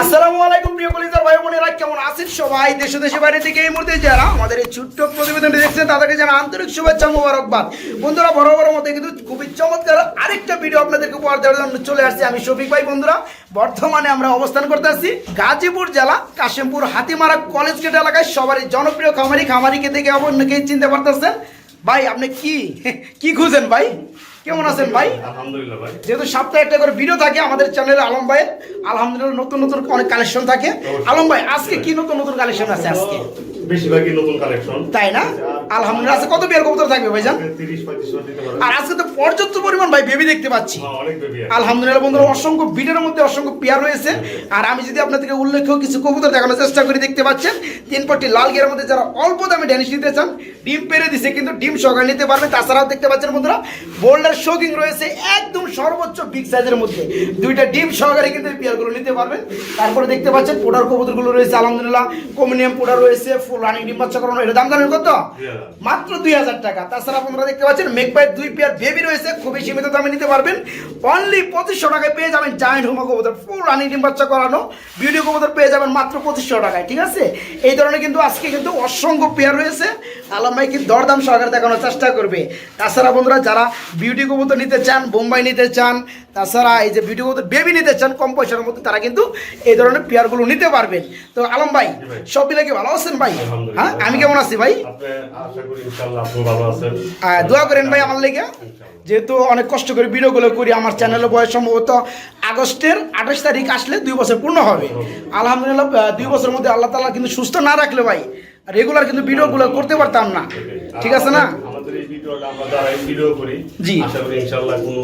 আসসালামু আলাইকুম, প্রিয় কলিজার ভাই বোনেরা, কেমন আছেন সবাই? দেশে দেশে বাইরে থেকে এই মুহূর্তে যারা আমাদের এই ছোট্ট প্রতিবেদনটি দেখছেন, তাদেরকে জানা আন্তরিক শুভেচ্ছা মোবারকবাদ। বন্ধুরা বড় বড় মধ্যে কিন্তু খুবই চমৎকার আরেকটা ভিডিও আপনাদেরকে উপহার দেওয়ার জন্য চলে আসছি আমি শফিক ভাই। বন্ধুরা, বর্তমানে আমরা অবস্থান করতে আসছি গাজীপুর জেলা, কাশিমপুর হাতিমারা কলেজ গেট এলাকায়। সবারই জনপ্রিয় খামারি, খামারিকে দেখে অবশ্যই চিনতে পারতেছেন। ভাই, আপনি কি? কি খুঁজেন ভাই? কেমন আছেন ভাই? আলহামদুলিল্লাহ ভাই। যেহেতু সপ্তাহে একটা করে ভিডিও থাকে আমাদের চ্যানেলে আলম ভাইয়ের আলহামদুলিল্লাহ নতুন নতুন অনেক কালেকশন থাকে। আলম ভাই আজকে কি নতুন নতুন কালেকশন আছে আজকে? বেশিরভাগই নতুন কালেকশন তাই না? আলহামদুলিল্লাহ আজকে কত বিয়ার কবুতর থাকবে ভাইজান? তিরিশ পঁয়ত্রিশ বার দিতে পারে আর আজকে তো পর্যাপ্ত পরিমাণ ভাই বেবি দেখতে পাচ্ছি। হ্যাঁ, অনেক বেবি আলহামদুলিল্লাহ বন্ধুরা অসংখ্য মধ্যে অসংখ্য পেয়ার রয়েছে। আর আমি যদি আপনাদেরকে উল্লেখ্য কিছু কবুতর দেখানোর চেষ্টা করি দেখতে পাচ্ছেন তিন পট্টি লাল গিয়ার মধ্যে যারা অল্প দামে ড্যানিশ নিতে চান ডিম পেরে দিছে কিন্তু ডিম সকালে নিতে পারবে। তাছাড়াও দেখতে পাচ্ছেন বন্ধুরা বোল্ডার শোকিং রয়েছে একদম সর্বোচ্চ বিগ সাইজের মধ্যে। দুইটা ডিম সহকারে কিন্তু এই পেয়ারগুলো নিতে পারবেন। তারপরে দেখতে পাচ্ছেন পোডার কবুতরগুলো রয়েছে আলহামদুলিল্লাহ। কমিনিয়াম পোডার রয়েছে ফুল রানিং ডিম বাচ্চা করানো। এটা দাম জানেন কত? মাত্র দুই হাজার টাকা। তাছাড়া আপনারা দেখতে পাচ্ছেন মেকবাই দুই পেয়ার বেবি রয়েছে খুবই সীমিত দামে নিতে পারবেন। অনলি পঁচিশশো টাকায় পেয়ে যাবেন জায়েন্ট হোমা কবুতর ফুল রানিং ডিম বাচ্চা করানো। ভিডিও কবুতর পেয়ে যাবেন মাত্র পঁচিশশো টাকায় ঠিক আছে? এই ধরনের কিন্তু আজকে কিন্তু অসংখ্য পেয়ার রয়েছে। আলম ভাই কিন্তু দরদাম সহকারে দেখানোর চেষ্টা করবে। তাছাড়া বন্ধুরা যারা বিউটি কবুতর নিতে চান বোম্বাই নিতে চান তাছাড়া এই যে বিউটি কবুতর বেবি নিতে চান কম পয়সার মধ্যে তারা কিন্তু এই ধরনের পেয়ারগুলো নিতে পারবেন। তো আলম ভাই। সব মিলে কি ভালো আছেন ভাই? হ্যাঁ আমি কেমন আছি ভাই? দোয়া করেন ভাই আমার লেগে। যেহেতু অনেক কষ্ট করে ভিডিওগুলো করি আমার চ্যানেলে বয়স সম্ভবত আগস্টের আঠাশ তারিখ আসলে দুই বছর পূর্ণ হবে। আলহামদুলিল্লাহ। দুই বছরের মধ্যে আল্লাহ তালা কিন্তু সুস্থ না রাখলে ভাই রেগুলার কিন্তু ভিডিওগুলো করতে পারতাম না। ঠিক আছে না? আমাদের- এই ভিডিওটা আমরা যারা ভিডিও করি। জি। আশা করি ইনশাআল্লাহ কোনো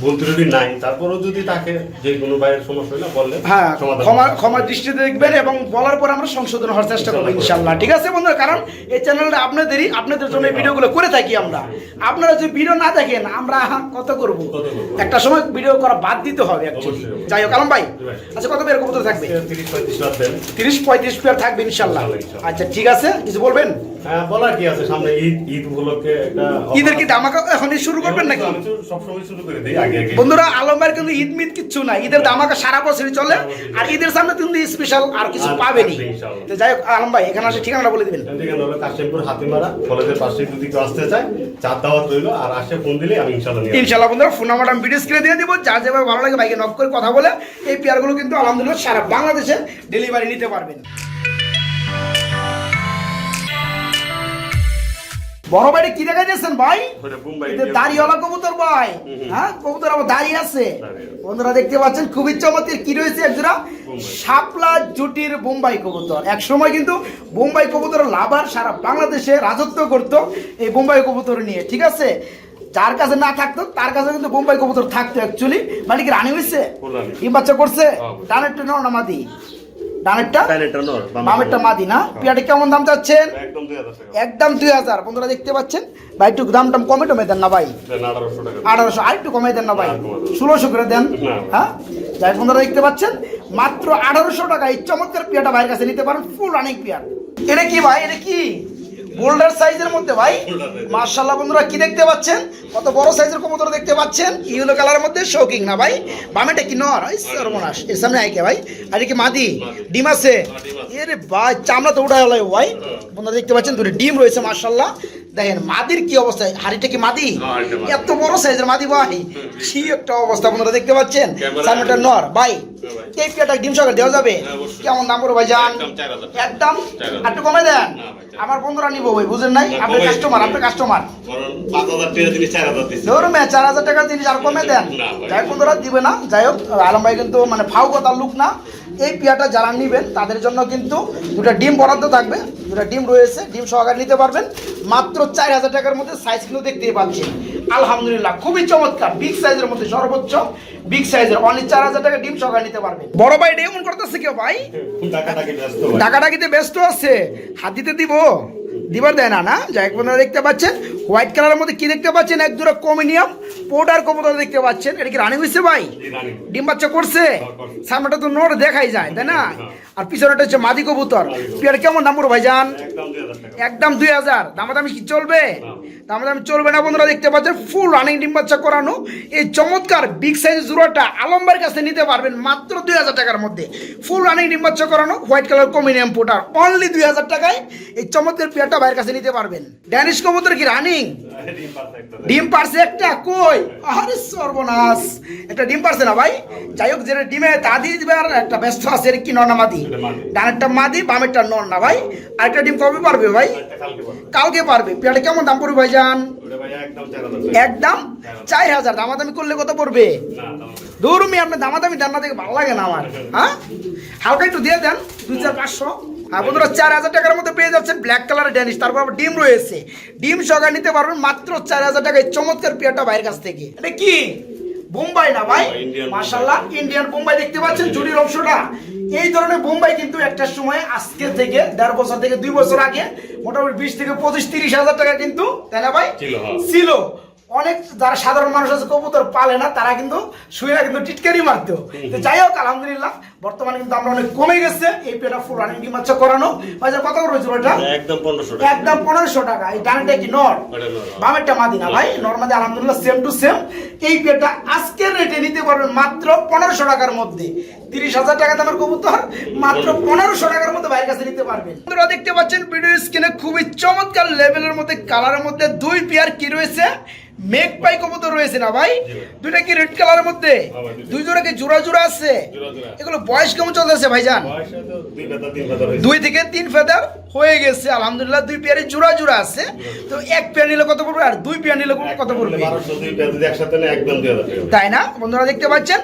ভুল ত্রুটি নাই। তারপরেও যদি তাকে যে কোনো ভাইয়ের সমস্যা হলে বললে হ্যাঁ ক্ষমা করব। ক্ষমা দৃষ্টিতে দেখবেন এবং বলার পর আমরা সংশোধন হওয়ার চেষ্টা করব ইনশাল্লাহ। ঠিক আছে বন্ধুরা কারণ এই চ্যানেলটা আপনাদেরই আপনাদের জন্য এই ভিডিওগুলো করে থাকি আমরা। আপনারা যদি ভিডিও না দেখেন আমরা কত করব? একটা সময় ভিডিও করা বাদ দিতে হবে অ্যাকচুয়ালি। যাই হোক আলম ভাই আচ্ছা কত কবুতর থাকবে? তিরিশ পঁয়ত্রিশ বার পেয়ার। থাকবে ইনশাল্লাহ। আচ্ছা ঠিক আছে কিছু বলবেন? হ্যাঁ বলার কি আছে? সামনে ঈদ ঈদ উপলক্ষে একটা ঈদের কি দামাকা এখনই শুরু করবেন নাকি? সবসময় শুরু করে দিই। বন্ধুরা আলম ভাইয়ের কিন্তু ঈদ মিদ কিচ্ছু না ঈদের দামাকা সারা বছরই চলে আর ঈদের সামনে কিন্তু স্পেশাল আর কিছু পাবেনি। তো যাই হোক আলম ভাই এখানে আসে ঠিকানাটা বলে দিবেন। এখান হলো কাশিমপুর হাতিমারা কলেজের পাশে যদি কেউ আসতে চায় চার দাওয়াত রইল আর আসে ফোন দিলে আমি বন্ধুরা ফোন নাম্বারটা আমি ভিডিও স্ক্রিনে দিয়ে দিব যার যেভাবে ভালো লাগে বাইকে নক করে কথা বলে এই পেয়ারগুলো কিন্তু আলহামদুলিল্লাহ সারা বাংলাদেশে ডেলিভারি নিতে পারবেন। বড় ভাইটা কি দেখা যাচ্ছেন ভাই? দাড়িওয়ালা কবুতর ভাই হ্যাঁ? কবুতর আবার দাঁড়িয়ে আছে। বন্ধুরা দেখতে পাচ্ছেন খুবই চমৎকার। কি রয়েছে একজোড়া? শাপলা জুটির বোম্বাই কবুতর। এক সময় কিন্তু বোম্বাই কবুতর লাভার সারা বাংলাদেশে রাজত্ব করত এই বোম্বাই কবুতর নিয়ে ঠিক আছে? যার কাছে না থাকতো তার কাছে কিন্তু বোম্বাই কবুতর থাকতো অ্যাকচুয়ালি মানে কি রানি হয়েছে ডিম বাচ্চা করছে? হ্যাঁ। ডানেরটা নর না মাদি। ডানেরটা? বামেরটা মাদি না কেমন দাম চাচ্ছেন? একদম দুই হাজার বন্ধুরা দেখতে পাচ্ছেন? ভাই একটু দাম টাম কমে টমে দেন না ভাই? আঠারোশো টাকা। আর একটু কমে দেন না ভাই। ষোলোশো করে দেন। হ্যাঁ? যাই হোক বন্ধুরা দেখতে পাচ্ছেন? মাত্র আঠারোশো টাকা। এই চমৎকার পিয়াটা ভাইয়ের কাছে নিতে পারেন। ফুল অনেক পিয়ার। এটা কি ভাই? এটা কি? বোল্ডার সাইজের মধ্যে ভাই? মার্শাল্লাহ বন্ধুরা কি দেখতে পাচ্ছেন? কত বড় সাইজের কবুতর দেখতে পাচ্ছেন? ইউলো কালারের মধ্যে শৌকিং না ভাই? বামেটা কি নর? সর্বনাশ। এর সামনে আইকে ভাই। আর কি মাদি। ডিম আছে? হ্যাঁ, এরে ভাই চামড়া তো উঠা হলো ভাই। বন্ধুরা দেখতে পাচ্ছেন দুটো ডিম রয়েছে মার্শাল্লাহ দেখেন মাদির কি অবস্থা? হাড়িটা কি মাদি? হ্যাঁ। এত বড় সাইজের মাদি ভাই। কি একটা অবস্থা বন্ধুরা দেখতে পাচ্ছেন? সামনেটা নর হ্যাঁ, ভাই। এই পেয়াটা ডিম সকাল দেওয়া যাবে? হ্যাঁ, কেমন দাম ভাই জান একদম 4000 টাকা। একদম? 4000 একটু কমে দেন? না ভাই, 4000 আমার বন্ধুরা নিবো ভাই বুঝেন নাই? না, আপনি কমাই- কাস্টমার আপনি কাস্টমার ধরুন চার হাজার টাকার জিনিস আর কমে দেন। যাই হোক বন্ধুরা দিবে না। যাই হোক আলম ভাই কিন্তু মানে ফাউ কথার লুক না। এই পিয়াটা যারা নিবেন তাদের জন্য কিন্তু দুটা ডিম বরাদ্দ থাকবে। দুটা ডিম রয়েছে ডিম সহকারে নিতে পারবেন। মাত্র চার হাজার টাকার মধ্যে সাইজ কিন্তু দেখতেই পাচ্ছি আলহামদুলিল্লাহ খুবই চমৎকার বিগ সাইজের মধ্যে সর্বোচ্চ। বিগ সাইজের অনলি চার হাজার টাকা ডিম সকাল নিতে পারবে। বড় ভাই এটা এমন করতেছে কেউ ভাই? ভাই। টাকাটাকিতে ব্যস্ত আছে। হাতিতে দিব। দিবার দেয় না না? যাই হোক দেখতে পাচ্ছেন। হোয়াইট কালারের মধ্যে কি দেখতে পাচ্ছেন? এক দুটো কমিনিয়াম পোডার কবুতর দেখতে পাচ্ছেন। এটা কি রানিং হয়েছে ভাই? ডিম বাচ্চা করছে? করছে। সামনেটা তো নোট দেখাই যায় তাই না? আর পিছনেটা হচ্ছে মাদি কবুতর। পেয়ার কেমন দাম পড়ো ভাইজান? একদম দুই হাজার দামাদামি কি চলবে? দামাদামি চলবে না বন্ধুরা দেখতে পাচ্ছেন ফুল রানিং ডিম বাচ্চা করানো। এই চমৎকার বিগ সাইজ জোড়াটা আলম্বার কাছে নিতে পারবেন মাত্র দুই হাজার টাকার মধ্যে। ফুল রানিং ডিম বাচ্চা করানো হোয়াইট কালার কমিনিয়াম পোটার অনলি দুই হাজার টাকায় এই চমৎকার পেয়ারটা বাইরের কাছে নিতে পারবেন। ড্যানিশ কবুতর কি রানিং? ডিম ডিম পারছে একটা কই? আরে সর্বনাশ! একটা ডিম পারছে না ভাই? যাই হোক যেটা ডিমে তা দিয়ে দিবে আর একটা ব্যস্ত আছে কি নর না মাদি? ডানেরটা মাদি বামেরটা নর না ভাই। আর একটা ডিম কবে পারবে ভাই? কালকে পারবে। পেয়ারটা কেমন দাম পড়বে ভাই যান একদম চার হাজার। দামাদামি করলে কত পড়বে? না দাম দূর মি আপনার দামাদামি দান্না থেকে ভালো লাগে না আমার হ্যাঁ? হালকা একটু দিয়ে দেন দুই চার পাঁচশো। বন্ধুরা চার হাজার টাকার মধ্যে পেয়ে যাচ্ছেন ব্ল্যাক কালারের ড্যানিশ তারপর আবার ডিম রয়েছে। ডিম সকাল নিতে পারবেন মাত্র চার হাজার টাকায়। চমৎকার পেয়ারটা বাইরের কাছ থেকে। এটা কি? বোম্বাই না ভাই? মাশাল্লাহ ইন্ডিয়ান বোম্বাই। দেখতে পাচ্ছেন জুড়ির অংশটা। এই ধরনের বোম্বাই কিন্তু একটা সময় আজকে থেকে দেড় বছর থেকে দুই বছর আগে মোটামুটি বিশ থেকে পঁচিশ তিরিশ হাজার টাকা কিন্তু তাই না ভাই? ছিল, হ্যাঁ। অনেক যারা সাধারণ মানুষ আছে কবুতর পালে না তারা কিন্তু শুয়ে কিন্তু টিটকারি মারতো। যাই হোক আলহামদুলিল্লাহ বর্তমানে কিন্তু আমরা অনেক কমে গেছে। এই পেটা ফুল রানিং ডিম বাচ্চা করানো। বাজার কত করে হয়েছিল এটা? একদম পনেরোশো টাকা। একদম পনেরোশো টাকা। এই ডানটা কি নর? বামেরটা মাদি না ভাই। নর্মাদি আলহামদুলিল্লাহ সেম টু সেম এই পেটা আজকের রেটে নিতে পারবেন মাত্র পনেরোশো টাকার মধ্যে। তিরিশ হাজার টাকা দামের কবুতর মাত্র পনেরোশো টাকার মধ্যে বাইরের কাছে নিতে পারবেন। আপনারা দেখতে পাচ্ছেন ভিডিও স্ক্রিনে খুবই চমৎকার লেভেলের মধ্যে কালারের মধ্যে দুই পেয়ার কি রয়েছে? মেঘ পাই কবুতর রয়েছে না ভাই? দুইটা কি রেড কালারের মধ্যে? হ্যাঁ। দুই জোড়া কি জোড়া জোড়া আছে। এগুলো বয়স কেমন চলতেছে ভাইজান? দুই থেকে তিন ফেদার হয়ে গেছে আলহামদুলিল্লাহ। দুই পেয়ারে জোড়া জোড়া আছে। তো এক পেয়ার নিলে কত পড়বে আর দুই পেয়ার নিলে কত পড়বে? তাই না? বন্ধুরা দেখতে পাচ্ছেন?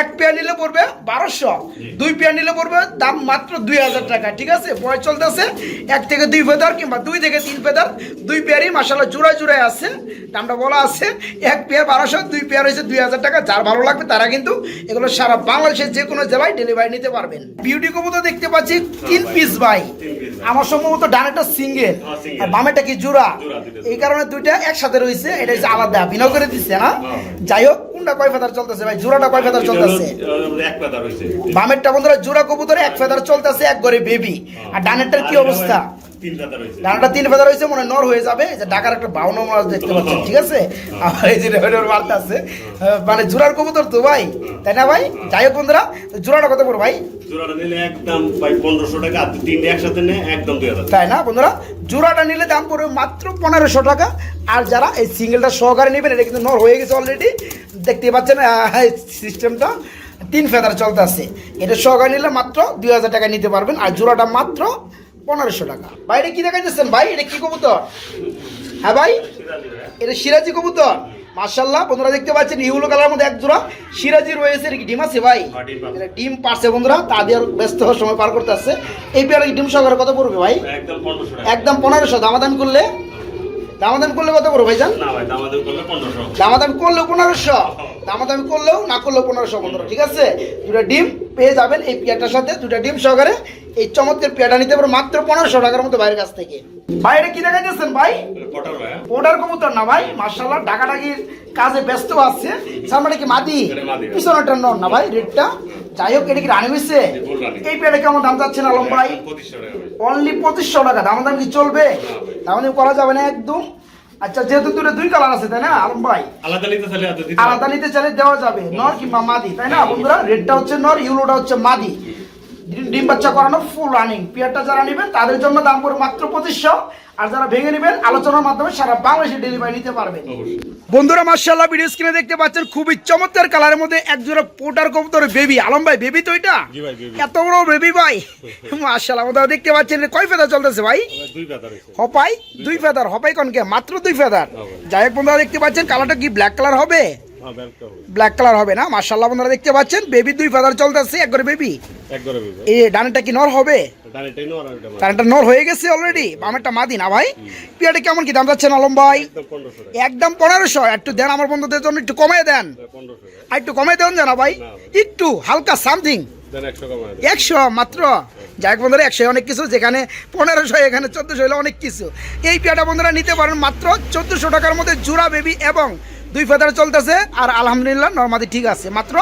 এক পেয়ার নিলে পড়বে বারোশো। দুই পেয়ার নিলে পড়বে দাম মাত্র দুই হাজার টাকা ঠিক আছে? বয়স চলতেছে এক থেকে দুই ফেদার কিংবা দুই থেকে তিন ফেদার দুই পেয়ারই মাসাল্লাহ জোড়ায় জোড়ায় আছে। দামটা বলা আছে এক পেয়ার বারোশো দুই পেয়ার হয়েছে দুই হাজার টাকা। যার ভালো লাগবে তারা কিন্তু এগুলো সারা বাংলাদেশের যে কোনো জেলায় ডেলিভারি নিতে পারবেন। বিউটি কবুতর দেখতে পাচ্ছি তিন পিস ভাই। আমার সম্ভবত ডানেটা সিঙ্গেল হ্যাঁ। আর বামেটা কি জোড়া? এই কারণে দুইটা একসাথে রয়েছে এটা হচ্ছে আলাদা। বিনয় করে দিচ্ছে না হ্যাঁ। যাই হোক কোনটা কয় ফেদার চলতেছে ভাই? জোড়াটা কয় ফেদার এটা চলতেছে। বামেরটা বন্ধুরা জোড়া কবুতরে এক ফেদার চলতেছে এক ঘরে বেবি। আর ডানেরটার কি অবস্থা? তিন ডানাটা মনে নর হয়ে যাবে। যে ঢাকার একটা মাছ দেখতে পাচ্ছেন ঠিক আছে? আর এই যে রেভেলের মারতে আছে মানে জোড়ার কবুতর তো ভাই তাই না ভাই? যাই হোক বন্ধুরা জোড়াটা কত করে ভাই? জোড়াটা নিলে একদম ভাই পনেরোশো টাকা তিনটে একসাথে নেয় একদম দুই হাজার। তাই না বন্ধুরা? জোড়াটা নিলে দাম পড়বে মাত্র পনেরোশো টাকা। আর যারা এই সিঙ্গেলটা সহকারে নেবেন এটা কিন্তু নর হয়ে গেছে অলরেডি দেখতে পাচ্ছেন সিস্টেমটা তিন ফেদার চলতেছে এটা সহকারে নিলে মাত্র দুই হাজার টাকা নিতে পারবেন। আর জোড়াটা মাত্র পনেরোশো টাকা। ভাই এটা কি দেখাইতেছেন? ভাই এটা কি কবুতর? হ্যাঁ ভাই এটা সিরাজি কবুতর। মার্শাল্লাহ বন্ধুরা দেখতে পাচ্ছেন ইউলো কালার মধ্যে এক জোড়া সিরাজি রয়েছে এটা কি ডিম আছে ভাই? হ্যাঁ। এটা ডিম পারছে বন্ধুরা তাদের ব্যস্ত হওয়ার সময় পার করতে আসছে। এই পেয়ারা ডিম সহকারে কত পড়বে ভাই? একদম পনেরোশো একদম করলে? দামাদামি করলে কত পড়বে ভাইজান? দামাদামি করলেও পনেরোশো দামাদামি করলেও না করলেও পনেরোশো বন্ধুরা ঠিক আছে? দুটা ডিম পেয়ে যাবেন এই পেয়ারটার সাথে দুটা ডিম সহকারে। এই চমৎকার পেয়ারটা নিতে পারো মাত্র পনেরোশো টাকার মতো বাইরের কাছ থেকে। বাইরে কি ভাই? কটার ভাই। ওটার কবুতর না ভাই মার্শাল্লাহ ডাকাডাকির কাজে ব্যস্ত আছে। সামনে কি মাদি? পিছনেটা নন না ভাই রেটটা? যাই হোক এটা কি রানি হয়েছে এই পেয়ারে কেমন দাম যাচ্ছেন আলম ভাই? ভাই। অনলি পঁচিশশো টাকা দাম দাম কি চলবে? দাম দাম করা যাবে না একদম। আচ্ছা যেহেতু দুটো দুই কালার আছে তাই না আলম ভাই? আলাদা নিতে চাইলে আলাদা নিতে চাইলে দেওয়া যাবে নর কিংবা মাদি তাই না বন্ধুরা? রেডটা হচ্ছে নর ইউলোটা হচ্ছে মাদি। ডিম- ডিম বাচ্চা করানো ফুল রানিং পেয়ারটা যারা নেবেন তাদের জন্য দাম পড়বে মাত্র পঁচিশশো। আর যারা ভেঙে নেবেন আলোচনার মাধ্যমে সারা বাংলাদেশে ডেলিভারি নিতে পারবেন। বন্ধুরা মার্শাল্লাহ ভিডিও স্ক্রিনে দেখতে পাচ্ছেন খুবই চমৎকার কালারের মধ্যে একজোড়া পোটার কবুতরের বেবি আলম ভাই বেবি তো এটা? জি ভাই, baby। এত বড় বেবি ভাই। মার্শাল্লাহ বন্ধুরা দেখতে পাচ্ছেন কয় ফেদার চলতেছে ভাই? ভাই, দুই বেতা হপাই? দুই ফেদার হপাই কনকে মাত্র দুই ফেদার যাই হোক বন্ধুরা দেখতে পাচ্ছেন কালারটা কি ব্ল্যাক কালার হবে? ব্ল্যাক কালার হবে। না? মার্শাল্লাহ বন্ধুরা দেখতে পাচ্ছেন। বেবি দুই ফেদার চলতেছে এক করে বেবি এই ডানেটা কি নর হবে? নর হয়ে গেছে অলরেডি বামেরটা মাদি না ভাই? পিয়াটা কেমন কি দাম যাচ্ছেন আলম ভাই? একদম পনেরোশো একটু দেন আমার বন্ধুদের জন্য একটু কমিয়ে দেন। আর একটু কমিয়ে দেন জানা ভাই। একটু হালকা সামথিং একশো একশো মাত্র। যাক বন্ধুরা একশো অনেক কিছু যেখানে পনেরোশো এখানে চোদ্দোশো হলে অনেক কিছু। এই পেয়াটা বন্ধুরা নিতে পারেন মাত্র চোদ্দোশো টাকার মধ্যে জোড়া বেবি এবং দুই ফেদার চলতেছে আর আলহামদুলিল্লাহ নর্মাদি ঠিক আছে। মাত্র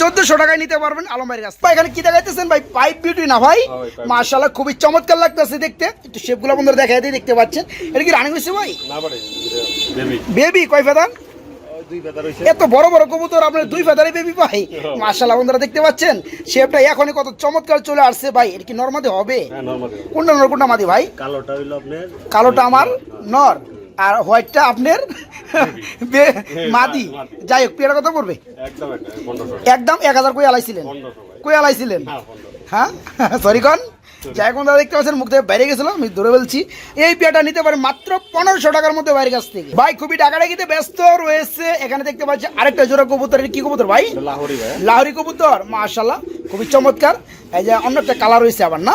চোদ্দশো টাকায় নিতে পারবেন আলম ভাইয়ের কাছ ভাই এখানে কি দেখাইতেছেন? ভাই পাইপ বিউটি না ভাই? হ্যাঁ মার্শাল্লাহ খুবই চমৎকার লাগতেছে দেখতে। একটু শেপগুলো বন্ধুরা দেখাই দিয়ে দেখতে পাচ্ছেন। এটা কি রানিং হয়েছে ভাই? বেবি কয় ফেদার? বেতার এত বড় বড় কবুতর আপনার দুই ফেদারে বেবি ভাই। মার্শাল্লাহ বন্ধুরা দেখতে পাচ্ছেন? শেপটা এখনই কত চমৎকার চলে আসছে ভাই। এটা কি নর্মাদি হবে? হ্যাঁ কোনটা নর কোনটা মাদি ভাই। কালোটা হইল আপনার কালোটা আমার নর। আর হোয়াইটটা আপনার বে- মাদি। যাই হোক পেয়ারা কত পড়বে একদম এক হাজার কই আলাইছিলেন? কই আলাইছিলেন? হ্যাঁ পনেরো হ্যাঁ? সরি কন? যাই কোন দাদা দেখতে পাচ্ছেন মুখ থেকে বাইরে গেছিলাম আমি ধরে বলছি এই পেয়াটা নিতে পারে মাত্র পনেরোশো টাকার মধ্যে বাইরের কাছ থেকে। ভাই খুবই টাকা টাকাটাকিতে ব্যস্ত রয়েছে। এখানে দেখতে পাচ্ছি আরেকটা জোড়া কবুতর কি কবুতর ভাই? লাহরি কবুতর মাশাল্লাহ খুবই চমৎকার। এই যে অন্য একটা কালার রয়েছে আবার না?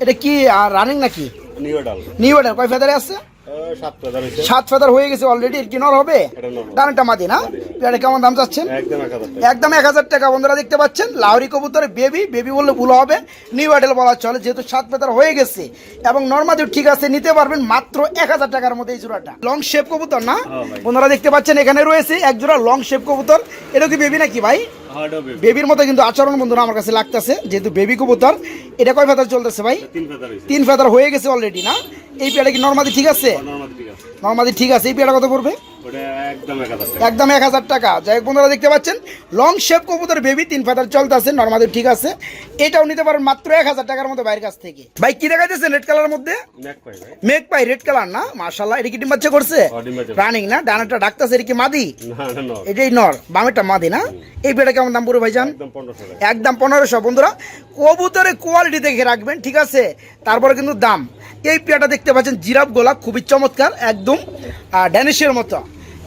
এটা কি আর রানিং নাকি? নিউ ডাল নিউ অর্ডার কয় ফেদারে আছে? সাত ফেদার হয়ে গেছে অলরেডি এর কি হবে? এটা নর। মাদি না? পেয়ারে কেমন দাম চাচ্ছেন? একদম এক হাজার টাকা। বন্ধুরা দেখতে পাচ্ছেন লাহরি কবুতরের বেবি বেবি বললে ভুল হবে। নিউ অ্যাডেল বলা চলে যেহেতু সাত পেতার হয়ে গেছে। এবং নর্মাদি ঠিক আছে নিতে পারবেন মাত্র এক হাজার টাকার মধ্যে এই জোড়াটা। লং শেপ কবুতর না? হ্যাঁ বন্ধুরা দেখতে পাচ্ছেন এখানে রয়েছে এক জোড়া লং শেপ কবুতর। এটা কি বেবি নাকি ভাই? বেবির মতো কিন্তু আচরণ বন্ধুরা আমার কাছে লাগতেছে যেহেতু বেবি কবুতর। এটা কয় ফেদার চলতেছে ভাই? তিন ফেতার হয়ে গেছে অলরেডি না? এই পেয়ারা কি নর্মাদি ঠিক আছে? নর্মাদি ঠিক আছে। এই পেয়ারা কত পড়বে? একদম এক হাজার টাকা। যাই হোক বন্ধুরা দেখতে পাচ্ছেন? লং শেপ কবুতর বেবি তিন ফাদার চলতেছে নর্মালি ঠিক আছে। এটাও নিতে পারেন মাত্র এক হাজার টাকার মতো বাইরের কাছ থেকে। ভাই কি দেখাইতেছেন রেড কালারের মধ্যে? মেঘ পাই রেড কালার না? মার্শাল্লাহ এটা কি ডিম বাচ্চা করছে? রানিং না? ডানাটা ডাকতেছে এটা কি মাদি? এটাই নর। বামেরটা মাদি না? এই পেটা কেমন দাম পুরো ভাইজান? একদম পনেরোশো একদম পনেরোশো। বন্ধুরা কবুতরের কোয়ালিটি দেখে রাখবেন ঠিক আছে? তারপরে কিন্তু দাম। এই পেয়াটা দেখতে পাচ্ছেন জিরাফ গোলা খুবই চমৎকার একদম ড্যানিশের মতো।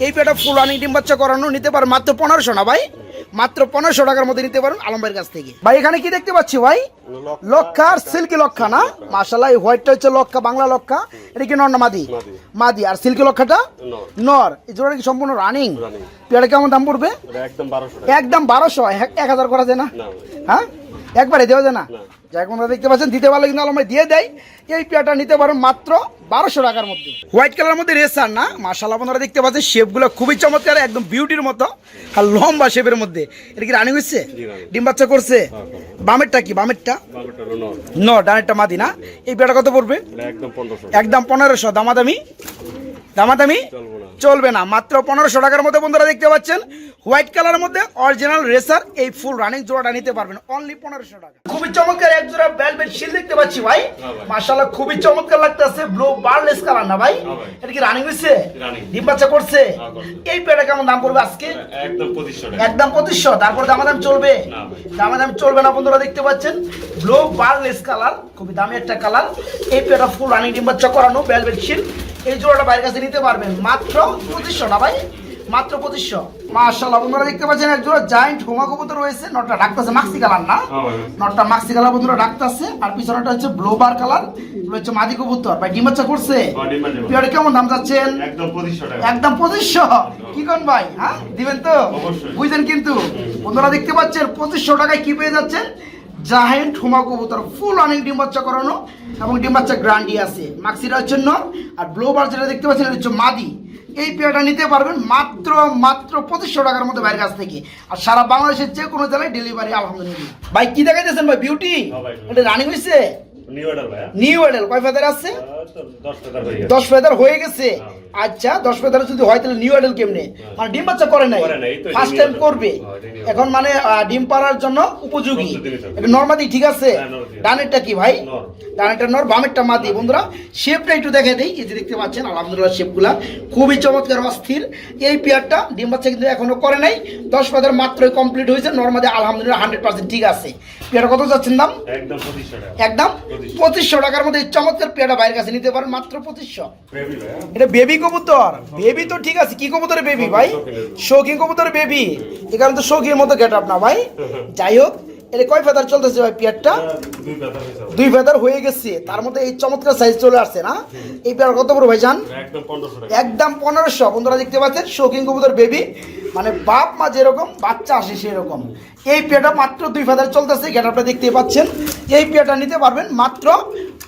এই পেয়াটা ফুল রানিং ডিম বাচ্চা করানো নিতে পারেন মাত্র পনেরোশো না ভাই? মাত্র পনেরোশো টাকার মধ্যে নিতে পারেন আলমবাইয়ের কাছ থেকে। ভাই এখানে কি দেখতে পাচ্ছি ভাই? লক্ষা আর সিল্কি লক্ষা না? মাসাল্লাহ এই হোয়াইটটা হচ্ছে লক্ষা বাংলা লক্ষা এটা কি নর না মাদি? মাদি। আর সিল্কি লক্ষাটা নর। এই জোড়া কি সম্পূর্ণ রানিং। পেয়ারা কেমন দাম পড়বে? একদম বারোশো এক হাজার করা যায় না? হ্যাঁ? একবারে দেওয়া যায় না। যাই দেখতে পাচ্ছেন দিতে পারলে কিন্তু আলমাই দিয়ে দেয়। এই পেয়ারটা নিতে পারেন মাত্র বারোশো টাকার মধ্যে। হোয়াইট কালার মধ্যে রেসার না? মাসাল্লাহ আপনারা দেখতে পাচ্ছেন শেপগুলো খুবই চমৎকার একদম বিউটির মতো আর লম্বা শেপের মধ্যে। এটা কি রানিং হচ্ছে? ডিম বাচ্চা করছে? হ্যাঁ, বামেরটা কি বামেরটা? ন ডানেরটা মাদি না? এই বেটা কত পড়বে? একদম পনেরোশো। একদম পনেরোশো দামাদামি? দামাদামি চলবে না। মাত্র পনেরোশো টাকার মধ্যে বন্ধুরা দেখতে পাচ্ছেন হোয়াইট কালারের মধ্যে অরিজিনাল রেসার এই ফুল রানিং জোড়াটা নিতে পারবেন অনলি পনেরোশো টাকা। খুবই চমৎকার এক জোড়া ভেলভেট শিল দেখতে পাচ্ছি ভাই। হ্যাঁ ভাই। মাশাআল্লাহ খুবই চমৎকার লাগতেছে ব্লু বারলেস কালার না ভাই? হ্যাঁ এটা কি রানিং হয়েছে। ডিম বাচ্চা করছে? হ্যাঁ, এই পেটা কেমন দাম পড়বে আজকে? একদম পঁচিশশো একদম পঁচিশশো তারপর দামাদাম চলবে? না ভাই। দামাদাম চলবে না বন্ধুরা দেখতে পাচ্ছেন। ব্লু বারলেস কালার খুবই দামি একটা কালার এই পেটা ফুল রানিং ডিম বাচ্চা করানো ভেলভেট শিল এই জোড়াটা বাইরের কাছে নিতে পারবেন। মাত্র পঁচিশশো না ভাই? মাত্র পঁচিশশো। মাশাল্লাহ বন্ধুরা দেখতে পাচ্ছেন এক জোড়া জায়েন্ট হোমা কবুতর রয়েছে। নটটা ডাকতেছে মাক্সি কালার না? হ্যাঁ। নটটা মাক্সি কালার বন্ধুরা ডাকতেছে। আর পিছনটা হচ্ছে ব্লোবার কালার হচ্ছে মাদি কবুতর। ভাই ডিম বাচ্চা করছে? হ্যাঁ, কেমন দাম যাচ্ছেন একদম টাকা। একদম কি কোন ভাই হ্যাঁ? দিবেন তো। বুঝলেন কিন্তু। বন্ধুরা দেখতে পাচ্ছেন পঁচিশশো টাকায় কি পেয়ে যাচ্ছেন? জাহেন্ট হুমা কবুতর ফুল অনেক ডিম বাচ্চা করানো এবং ডিম বাচ্চা গ্রান্ডি আছে। মাক্সিটা হচ্ছে নর আর ব্লোবার যেটা দেখতে পাচ্ছেন এটা হচ্ছে মাদি। এই পেয়ারটা নিতে পারবেন মাত্র মাত্র পঁচিশশো টাকার মতো বাইরের কাছ থেকে। আর সারা বাংলাদেশের যে কোনো জেলায় ডেলিভারি আলহামদুলিল্লাহ। ভাই কি দেখাইতেছেন ভাই বিউটি হ্যাঁ এটা রানিং হয়েছে নিউ অর্ডার ভাই নিউ এডেল কয় ফেদার আছে? দশ হয়ে ফেদার হয়ে গেছে। হ্যাঁ। আচ্ছা দশ ফেদার যদি হয় তাহলে নিউ আইডল কেমনে? মানে ডিম বাচ্চা করে নাই। ফার্স্ট টাইম করবে। হ্যাঁ, এখন মানে ডিম পাড়ার জন্য উপযোগী। নর্মাদি ঠিক আছে। হ্যাঁ, ডানেরটা কি ভাই? ডানেরটা নর বামেরটা মাদি। বন্ধুরা শেপটা একটু দেখে দেই। এই যে দেখতে পাচ্ছেন আলহামদুলিল্লাহ শেপগুলা খুবই চমৎকার অস্থির এই পেয়ারটা ডিম বাচ্চা কিন্তু এখনও করে নাই। দশ ফেদার মাত্রই কমপ্লিট হয়েছে। নর্মাদি আলহামদুলিল্লাহ হান্ড্রেড পার্সেন্ট ঠিক আছে। পেয়ারটা কত যাচ্ছেন দাম? একদম। পঁচিশশো টাকার মধ্যে চমৎকার পেয়ারটা বাইরের কাছে নিতে পারেন মাত্র পঁচিশশো। বেবি এটা বেবি কবুতর। বেবি তো ঠিক আছে কি কবুতরের বেবি ভাই? শৌখিন কবুতরের বেবি এখানে তো শৌখিন মতো গেট আপ না ভাই। যাই হোক এটা কয় ফেদার চলতেছে ভাই পেয়ারটা? দুই ফেদার হয়ে গেছে। তার মধ্যে এই চমৎকার সাইজ চলে আসছে না? এই পেয়ার কত বড় ভাই টাকা। একদম পনেরোশো। বন্ধুরা দেখতে পাচ্ছেন শৌখিন কবুতর বেবি মানে বাপ মা যেরকম বাচ্চা আসে সেরকম। এই পেয়ারটা মাত্র দুই ফেদার চলতেছে গেটআপটা দেখতে পাচ্ছেন। এই পেয়ারটা নিতে পারবেন মাত্র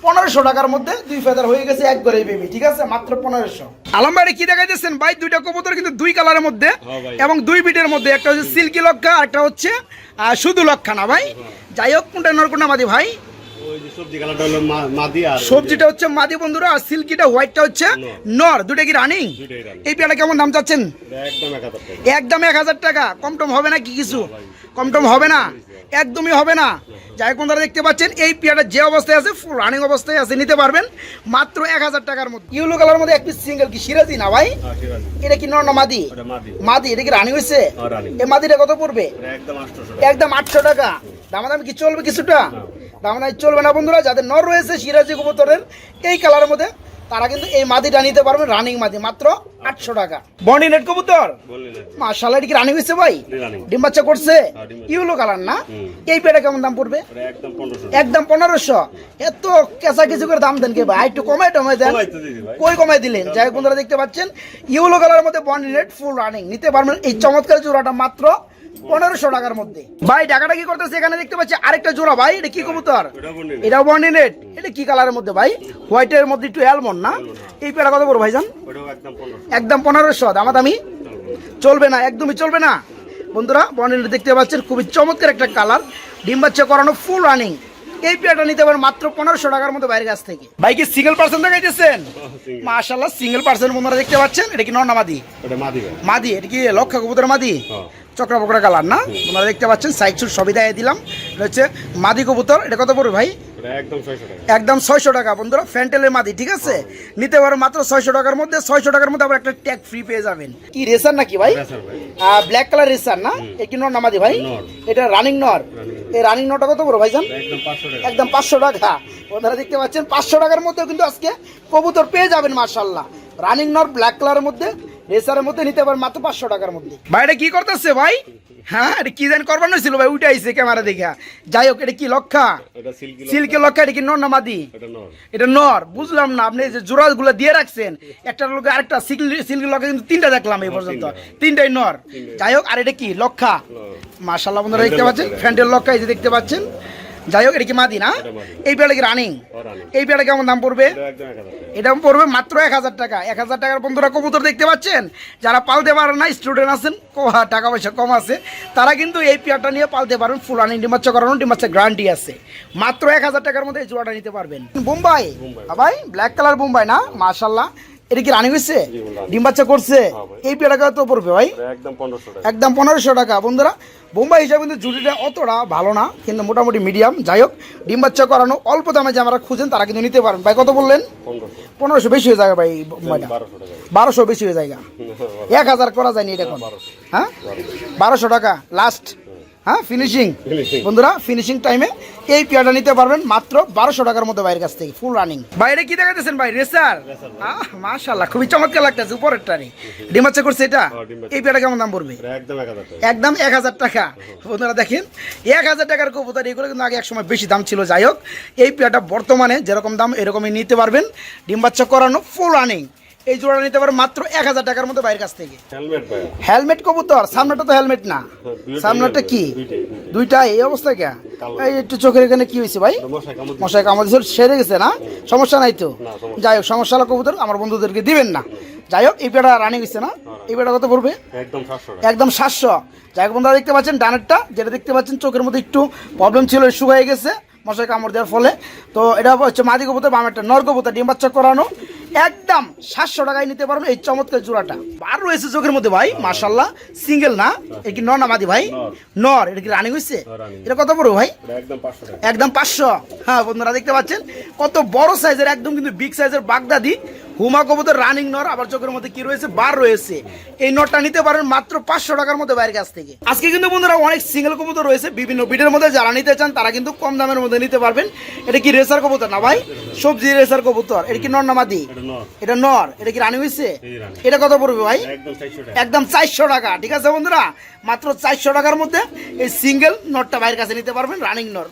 পনেরোশো টাকার মধ্যে দুই ফেদার হয়ে গেছে এক করে বেবি ঠিক আছে? মাত্র পনেরোশো। আলম ভাই কি দেখাইতেছেন? ভাই দুইটা কবুতর কিন্তু দুই কালারের মধ্যে হ্যাঁ এবং দুই বিটের মধ্যে একটা হচ্ছে সিল্কি লক্ষা আর একটা হচ্ছে শুধু লক্ষা না ভাই। যাই হোক কোনটা নর কোনটা মাদি ভাই? সবজিটা হচ্ছে মাদি বন্ধুরা আর সিল্কিটা হোয়াইটটা হচ্ছে নর। দুটা কি রানিং? এই পেয়ারা কেমন দাম চাচ্ছেন? একদম এক হাজার টাকা। একদম এক হাজার টাকা। কম টম হবে না কি কিছু কম টম হবে না? একদমই হবে না। যাই বন্ধুরা দেখতে পাচ্ছেন এই পেয়ারটা যে অবস্থায় আছে ফুল রানিং অবস্থায় আছে নিতে পারবেন। মাত্র এক হাজার টাকার মধ্যে। ইউলো কালার মধ্যে এক পিস সিঙ্গেল কি সিরাজি না ভাই? হ্যাঁ এটা কি নর না মাদি? মাদি। এটা কি রানিং হয়েছে? হ্যাঁ। এই মাদিটা কত পড়বে? একদম একদম আটশো টাকা। দামাদামি কি চলবে কিছুটা? দামাদামি চলবে না বন্ধুরা যাদের নর রয়েছে সিরাজি কবুতরের এই কালারের মধ্যে তারা কিন্তু এই মাদিটা নিতে পারবেন রানিং মাদি মাত্র আটশো টাকা। বন্ডি নেট কবুতর? এটা কি রানিং হয়েছে ভাই? ডিম বাচ্চা করছে? হ্যাঁ, ইউলো কালার না? এই পেটা কেমন দাম পড়বে? একদম পনেরোশো। এত কেঁচা কিছু করে দাম দেন কে ভাই? একটু কমাই টমাই দেন। কই কমাই দিলেন? যাই বন্ধুরা দেখতে পাচ্ছেন। ইউলো কালারের মধ্যে বন্ডি নেট ফুল রানিং নিতে পারবেন। এই চমৎকার জোড়াটা মাত্র পনেরোশো টাকার মধ্যে। ভাই টাকাটা কি করতেছে? এখানে দেখতে পাচ্ছি আরেকটা জোড়া ভাই। এটা কি কবুতর? এটাও বন্ডি রেট এটা কি কালারের মধ্যে ভাই? হোয়াইটের মধ্যে একটু অ্যালমন্ড না? এই পেটা কত বড় ভাইজান? ওটাও একদম পনেরোশো। একদম পনেরোশো। দামাদামি? চলবে না একদমই চলবে না। বন্ধুরা বন্ডেল দেখতে পাচ্ছেন খুবই চমৎকার একটা কালার ডিম বাচ্চা করানো ফুল রানিং এই পেয়ারটা নিতে পারেন মাত্র পনেরোশো টাকার মতো বাইরের কাছ থেকে। বাইকে সিঙ্গেল পার্সেন্ট দেখাইতেছেন। মাশাল্লাহ সিঙ্গেল পার্সেন্ট বন্ধুরা দেখতে পাচ্ছেন। এটা কি নর মাদি? মাদি এটা কি লক্ষ্য কবুতর মাদি? হ্যাঁ। চক্রা বকরা কালার না? তোমরা দেখতে পাচ্ছেন সাইড সুট সবই দেখাই দিলাম। এটা হচ্ছে মাদি কবুতর এটা কত পড়বে ভাই? একদম ছয়শো টাকা। একদম ছয়শো টাকা বন্ধুরা ফ্যান্টেলের মাদি ঠিক আছে? নিতে পারো মাত্র ছয়শো টাকার মধ্যে ছয়শো টাকার মধ্যে আবার একটা ট্যাগ ফ্রি পেয়ে যাবেন। কি রেসার নাকি ভাই? ব্ল্যাক কালার রেসার না? এ কি নর নামাদি ভাই? এটা রানিং নর। এই রানিং নরটা কত বড় ভাইজান? একদম পাঁচশো টাকা। একদম পাঁচশো টাকা। ওনারা দেখতে পাচ্ছেন পাঁচশো টাকার মধ্যেও কিন্তু আজকে কবুতর পেয়ে যাবেন মার্শাল্লাহ রানিং নর ব্ল্যাক কালারের মধ্যে। রেসারের মধ্যে নিতে পারেন মাত্র পাঁচশো টাকার মধ্যে। ভাই এটা কি করতেছে ভাই? হ্যাঁ এটা কি জানি করবার ছিল ভাই উঠে আইছে ক্যামেরা দেখা। যাই হোক এটা কি লক্ষা? সিল্কি সিল্কের লক্ষা এটা কি নর না মাদি? এটা নর। বুঝলাম না আপনি যে জোড়াগুলো দিয়ে রাখছেন একটা লোক আরেকটা সিল্কি সিল্কি লক্ষা কিন্তু তিনটা দেখলাম এই পর্যন্ত। তিনটাই নর। যাই হোক আর এটা কি? লক্ষা। মাশাল্লাহ বন্ধুরা দেখতে পাচ্ছেন? ফ্যান্টের লক্ষা এই যে দেখতে পাচ্ছেন। যাই হোক এটা কি মাদি না? এই পেয়ারটা কি রানিং এই পেয়ারটা কেমন দাম পড়বে? এটা পড়বে মাত্র এক হাজার টাকা। এক হাজার টাকার বন্ধুরা কবুতর দেখতে পাচ্ছেন? যারা পালতে পারেন না স্টুডেন্ট আছেন টাকা পয়সা কম আছে তারা কিন্তু এই পেয়ারটা নিয়ে পালতে পারেন ফুল রানিং ডিমাচ্চা করানো ডিমাচ্চা গ্যারান্টি আছে। মাত্র এক হাজার টাকার মধ্যে এই জোড়াটা নিতে পারবেন। বোম্বাই ভাই ব্ল্যাক কালার বোম্বাই না? মাশাল্লাহ এটা কি রানিং হয়েছে? ডিম বাচ্চা করছে? এই পেয়ারটা তো পড়বে ভাই? একদম পনেরোশো টাকা। টাকা। বন্ধুরা বোম্বাই হিসাবে কিন্তু জুটিটা অতটা ভালো না কিন্তু মোটামুটি মিডিয়াম যাই হোক ডিম বাচ্চা করানো অল্প দামে যে আমরা খুঁজেন তারা কিন্তু নিতে পারেন। ভাই কত বললেন? পনেরোশো। বেশি হয়ে যাবে ভাই বারোশো বারোশো বেশি হয়ে যায় এক হাজার করা যায়নি এটা এখন। হ্যাঁ? বারোশো টাকা। লাস্ট হ্যাঁ ফিনিশিং বন্ধুরা ফিনিশিং টাইমে এই পেয়ারটা নিতে পারবেন মাত্র বারোশো টাকার মধ্যে বাইরের কাছ থেকে ফুল রানিং বাইরে কি দেখাতেছেন ভাই? রেসার মাশাল্লাহ খুবই চমৎকার লাগতেছে উপরেরটা নেই ডিমাচ্চা করছে এটা? হ্যাঁ। এই পেয়ারটা কেমন দাম পড়বে? একদম এক হাজার টাকা। টাকা। বন্ধুরা দেখেন এক হাজার টাকার কবুতর এগুলো কিন্তু আগে এক সময় বেশি দাম ছিল। যাই হোক এই পেয়ারটা বর্তমানে যেরকম দাম এরকমই নিতে পারবেন। ডিম বাচ্চা করানো ফুল রানিং এই জোড়া নিতে পারবেন মাত্র এক হাজার টাকার মতো বাইরের কাছ থেকে। হেলমেট কবুতর সামনেটা তো হেলমেট না। দুইটাই সামনেটা কি? দুইটা এই অবস্থা কে? এই একটু চোখের এখানে কি হয়েছে ভাই? মশাই কামড় দিয়েছিল, সেরে গেছে না? সমস্যা নাই তো? যাই হোক সমস্যা হলো কবুতর আমার বন্ধুদেরকে দিবেন না। যাই হোক এই পেটা রানিং হয়েছে না? এই পেটা কত পড়বে? একদম সাতশো যাই হোক বন্ধুরা দেখতে পাচ্ছেন ডানেরটা যেটা দেখতে পাচ্ছেন চোখের মধ্যে একটু প্রবলেম ছিল শুকাই গেছে। মশাই কামড় দেওয়ার ফলে। তো এটা হচ্ছে মাদি কবুতর বামেরটা নর কবুতর ডিম বাচ্চা করানো। একদম সাতশো টাকায় নিতে পারবেন এই চমৎকার জোড়াটা বার রয়েছে চোখের মধ্যে ভাই মাশাল্লাহ সিঙ্গেল না এটা কি নর না মাদি ভাই? নর। এটা কি রানিং হয়েছে হ্যাঁ, এটা কত বড় ভাই? একদম পাঁচশো একদম পাঁচশো। হ্যাঁ বন্ধুরা দেখতে পাচ্ছেন কত বড় সাইজের একদম কিন্তু বিগ সাইজের বাগদাদি। হুমা কবুতর রানিং নর আবার চোখের মধ্যে কি রয়েছে? বার রয়েছে। এই নটটা নিতে পারেন মাত্র পাঁচশো টাকার মধ্যে বাইরের কাছ থেকে। আজকে কিন্তু বন্ধুরা অনেক সিঙ্গেল কবুতর রয়েছে। বিভিন্ন বিটের মধ্যে যারা নিতে চান তারা কিন্তু কম দামের মধ্যে নিতে পারবেন। এটা কি রেসার কবুতর না ভাই? সবজি রেসার কবুতর। এটা কি নর নামাদি এটা নর। এটা নর। এটা কি রানিং হয়েছে এটা কত পড়বে ভাই? একদম চারশো টাকা। একদম চারশো টাকা। ঠিক আছে বন্ধুরা? মাত্র চারশো টাকার মধ্যে এই সিঙ্গেল নটটা বাইরের কাছে নিতে পারবেন রানিং নট